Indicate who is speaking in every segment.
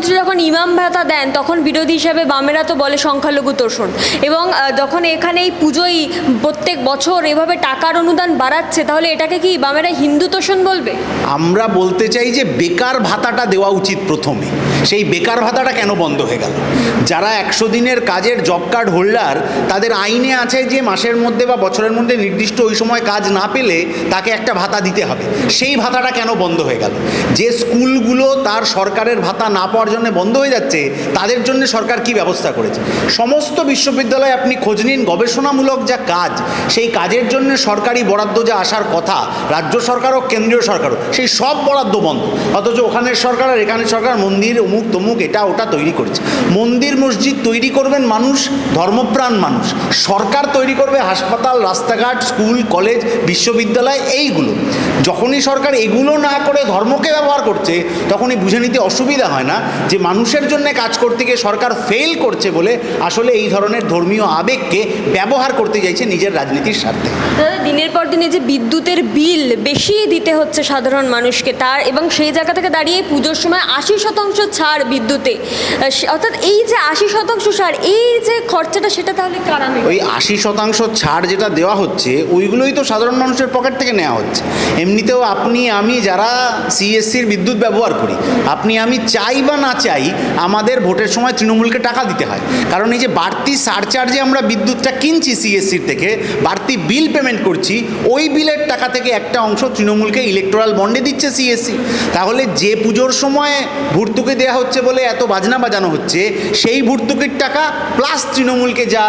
Speaker 1: মুখ্যমন্ত্রী যখন ইমাম ভাতা দেন, তখন বিরোধী হিসাবে বামেরা তো বলে সংখ্যালঘু তোষণ। এবং যখন এখানে এই পুজোই প্রত্যেক বছর এভাবে টাকার অনুদান বাড়াচ্ছে, তাহলে এটাকে কি বামেরা হিন্দু তোষণ বলবে?
Speaker 2: আমরা বলতে চাই যে বেকার ভাতাটা দেওয়া উচিত প্রথমে। সেই বেকার ভাতাটা কেন বন্ধ হয়ে গেল? যারা একশো দিনের কাজের জব কার্ড হোল্ডার, তাদের আইনে আছে যে মাসের মধ্যে বা বছরের মধ্যে নির্দিষ্ট ওই সময় কাজ না পেলে তাকে একটা ভাতা দিতে হবে। সেই ভাতাটা কেন বন্ধ হয়ে গেল? যে স্কুলগুলো তার সরকারের ভাতা না পাওয়ার জন্য বন্ধ হয়ে যাচ্ছে, তাদের জন্য সরকার কি ব্যবস্থা করেছে? সমস্ত বিশ্ববিদ্যালয়ে আপনি খোঁজ নিন, গবেষণামূলক যা কাজ, সেই কাজের জন্য সরকারি বরাদ্দ যা আসার কথা, রাজ্য সরকার ও কেন্দ্রীয় সরকারও সেই সব বরাদ্দ বন্ধ। অথচ ওখানের সরকার আর এখানের সরকার মন্দির, অমুক তমুক, এটা ওটা তৈরি করেছে। মন্দির, মসজিদ তৈরি করবেন মানুষ, ধর্মপ্রাণ মানুষ। সরকার তৈরি করবে হাসপাতাল, রাস্তাঘাট, স্কুল, কলেজ, বিশ্ববিদ্যালয়, এইগুলো। যখনই সরকার এগুলো না করে ধর্মকে ব্যবহার করছে, তখনই বুঝে নিতে অসুবিধা হয় না। যে মানুষের জন্য কাজ করতে গিয়ে সরকার ফেল করছে বলে আসলে এই ধরনের ধর্মীয় আবেগকে ব্যবহার করতে চাইছে নিজের রাজনীতির স্বার্থে।
Speaker 1: দিনের পর দিনে যে বিদ্যুতের বিল বেশি দিতে হচ্ছে সাধারণ মানুষকে তার এবং সেই জায়গা থেকে দাঁড়িয়ে পুজোর সময় আশি শতাংশ ছাড় বিদ্যুতে। অর্থাৎ এই যে আশি শতাংশ ছাড় এই যে খরচাটা সেটা তাহলে কারা?
Speaker 2: ওই আশি শতাংশ ছাড় যেটা দেওয়া হচ্ছে ওইগুলোই তো সাধারণ মানুষের পকেট থেকে নেওয়া হচ্ছে। এমনিতেও আপনি আমি যারা সিএসসির বিদ্যুৎ ব্যবহার করি আপনি আমি চাই বা না চাই, আমাদের ভোটের সময় তৃণমূলকে টাকা দিতে হয়। কারণ এই যে বাড়তি সারচার্জে আমরা বিদ্যুৎটা কিনছি সিএসসির থেকে, বাড়তি বিল পেমেন্ট করছি, ওই বিলের টাকা থেকে একটা অংশ তৃণমূলকে ইলেকট্রাল বন্ডে দিচ্ছে সিএসসি তাহলে যে পুজোর সময় ভর্তুকি দেওয়া হচ্ছে বলে এত বাজনা বাজানো হচ্ছে, সেই ভর্তুকির টাকা প্লাস তৃণমূলকে যা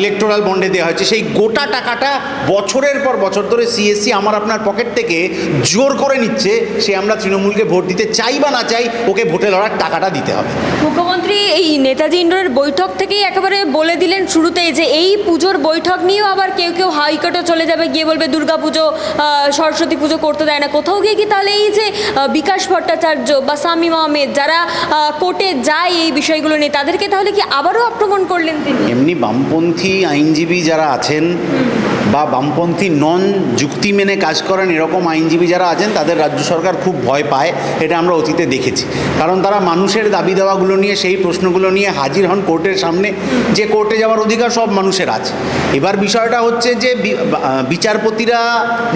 Speaker 2: ইলেকট্রাল বন্ডে দেওয়া হচ্ছে সেই গোটা টাকাটা বছরের পর বছর ধরে সিএসসি আমার আপনার পকেট থেকে জোর করে নিচ্ছে, সে আমরা তৃণমূলকে ভোট দিতে চাই বা না চাই, ওকে ভোটে লড়ার টাকাটা দিতে হবে।
Speaker 1: মুখ্যমন্ত্রী এই নেতাজি ইন্ডোরের বৈঠক থেকেই একেবারে বলে দিলেন শুরুতেই যে এই পুজোর বৈঠক নিয়েও আবার কেউ কেউ হাইকোর্টে চলে যাবে গিয়ে বলবে দুর্গা পুজো সরস্বতী পুজো করতে দেয় না। কোথাও গিয়ে কি তাহলে এই যে বিকাশ ভট্টাচার্য বা সামিম আহমেদ যারা কোর্টে যায় এই বিষয়গুলো নিয়ে তাদেরকে তাহলে কি আবারও আক্রমণ করলেন তিনি?
Speaker 2: এমনি বামপন্থী আইনজীবী যারা আছেন বা বামপন্থী নন যুক্তি মেনে কাজ করেন এরকম আইনজীবী যারা আছেন, তাদের রাজ্য সরকার খুব ভয় পায়, এটা আমরা অতীতে দেখেছি। কারণ তারা মানুষের দাবি দেওয়াগুলো নিয়ে, সেই প্রশ্নগুলো নিয়ে হাজির হন কোর্টের সামনে, যে কোর্টে যাওয়ার অধিকার সব মানুষের আছে। এবার বিষয়টা হচ্ছে যে বিচারপতিরা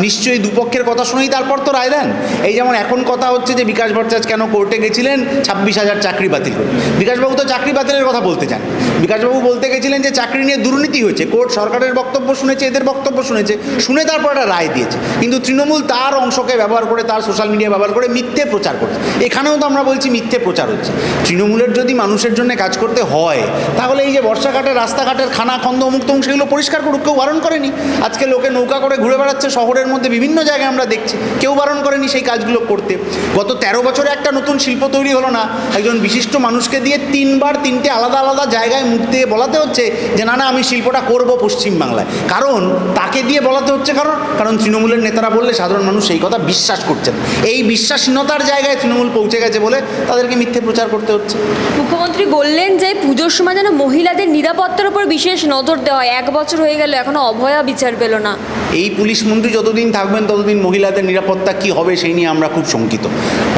Speaker 2: নিশ্চয়ই দুপক্ষের কথা শুনেই তারপর তো রায় দেন। এই যেমন এখন কথা হচ্ছে যে বিকাশ ভট্টাচার্য কেন কোর্টে গেছিলেন? ছাব্বিশ হাজার চাকরি বাতিল করে। বিকাশবাবু তো চাকরি বাতিলের কথা বলতে চান। বিকাশবাবু বলতে গেছিলেন যে চাকরি নিয়ে দুর্নীতি হয়েছে। কোর্ট সরকারের বক্তব্য শুনেছে, এদের বক্তব্য শুনেছে, শুনে তারপর একটা রায় দিয়েছে। কিন্তু তৃণমূল তার অংশকে ব্যবহার করে, তার সোশ্যাল মিডিয়া ব্যবহার করে মিথ্যে প্রচার করছে। এখানেও তো আমরা বলছি মিথ্যে প্রচার হচ্ছে। তৃণমূলের যদি মানুষের জন্য কাজ করতে হয়, তাহলে এই যে বর্ষাঘাটের, রাস্তাঘাটের খানা, খন্দ, অমুক, তমুক, সেগুলো পরিষ্কার করুক, কেউ বারণ করেনি? আজকে লোকে নৌকা করে ঘুরে বেড়াচ্ছে, শহরের মধ্যে বিভিন্ন জায়গায় আমরা দেখছি। কেউ বারণ করেনি সেই কাজগুলো করতে। গত তেরো বছরে একটা নতুন শিল্প তৈরি হলো না। একজন বিশিষ্ট মানুষকে দিয়ে তিনবার তিনটে আলাদা আলাদা জায়গায় মুখ দিয়ে বলাতে হচ্ছে যে, না না, আমি শিল্পটা করব পশ্চিমবাংলায়। কারণ তাকে দিয়ে বলাতে হচ্ছে কারণ কারণ তৃণমূলের নেতারা বললে সাধারণ মানুষ সেই কথা বিশ্বাস করছেন। এই বিশ্বাসহীনতার জায়গায় তৃণমূল পৌঁছে গেছে বলে তাদেরকে মিথ্যে প্রচার করতে হচ্ছে।
Speaker 1: মুখ্যমন্ত্রী বললেন যে পুজোর সময় যেন মহিলাদের নিরাপত্তার উপর বিশেষ নজর দেওয়া হয়। এক বছর হয়ে গেল এখনও অভয়া বিচার পেল না।
Speaker 2: এই পুলিশ মন্ত্রী যতদিন থাকবেন ততদিন মহিলাদের নিরাপত্তা কি হবে সেই নিয়ে আমরা খুব শঙ্কিত।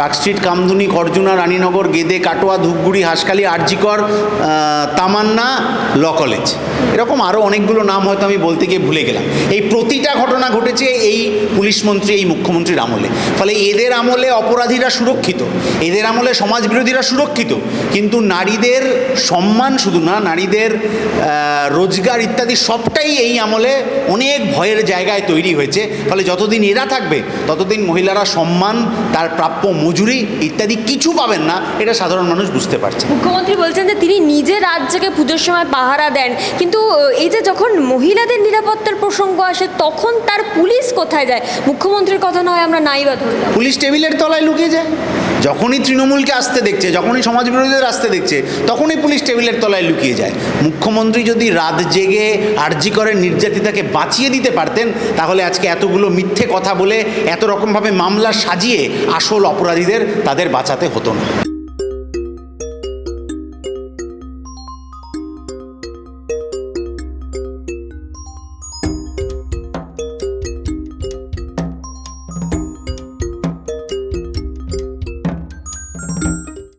Speaker 2: Park Street Kamduni Karjuna Raninagar, Gede, Katwa, Dhupguri, Haskhali, RG Kar Tamanna, law college. এরকম আরও অনেকগুলো নাম হয়তো আমি বলতে গিয়ে ভুলে গেলাম। এই প্রতিটা ঘটনা ঘটেছে এই পুলিশ মন্ত্রী, এই মুখ্যমন্ত্রীর আমলে। ফলে এদের আমলে অপরাধীরা সুরক্ষিত, এদের আমলে সমাজ বিরোধীরা সুরক্ষিত, কিন্তু নারীদের সম্মান শুধু না, নারীদের রোজগার ইত্যাদি সবটাই এই আমলে অনেক ভয়ের জায়গায় তৈরি হয়েছে। ফলে যতদিন এরা থাকবে, ততদিন মহিলারা সম্মান, তার প্রাপ্য মজুরি ইত্যাদি কিছু পাবেন না এটা সাধারণ মানুষ বুঝতে পারছে।
Speaker 1: মুখ্যমন্ত্রী বলছেন যে তিনি নিজে রাজ্যকে পুজোর সময় পাহারা দেন কিন্তু এই যে যখন মহিলাদের নিরাপত্তার প্রসঙ্গ আসে তখন তার পুলিশ কোথায় যায়? মুখ্যমন্ত্রীর কথা নয় আমরা নাই বা
Speaker 2: পুলিশ টেবিলের তলায় লুকিয়ে যায়। যখনই তৃণমূলকে আসতে দেখছে যখনই সমাজ বিরোধীদের আসতে দেখছে তখনই পুলিশ টেবিলের তলায় লুকিয়ে যায়। মুখ্যমন্ত্রী যদি রাত জেগে আর্জি করে নির্যাতিতাকে বাঁচিয়ে দিতে পারতেন তাহলে আজকে এতগুলো মিথ্যে কথা বলে এত রকমভাবে মামলা সাজিয়ে আসল অপরাধীদের তাদের বাঁচাতে হতো না।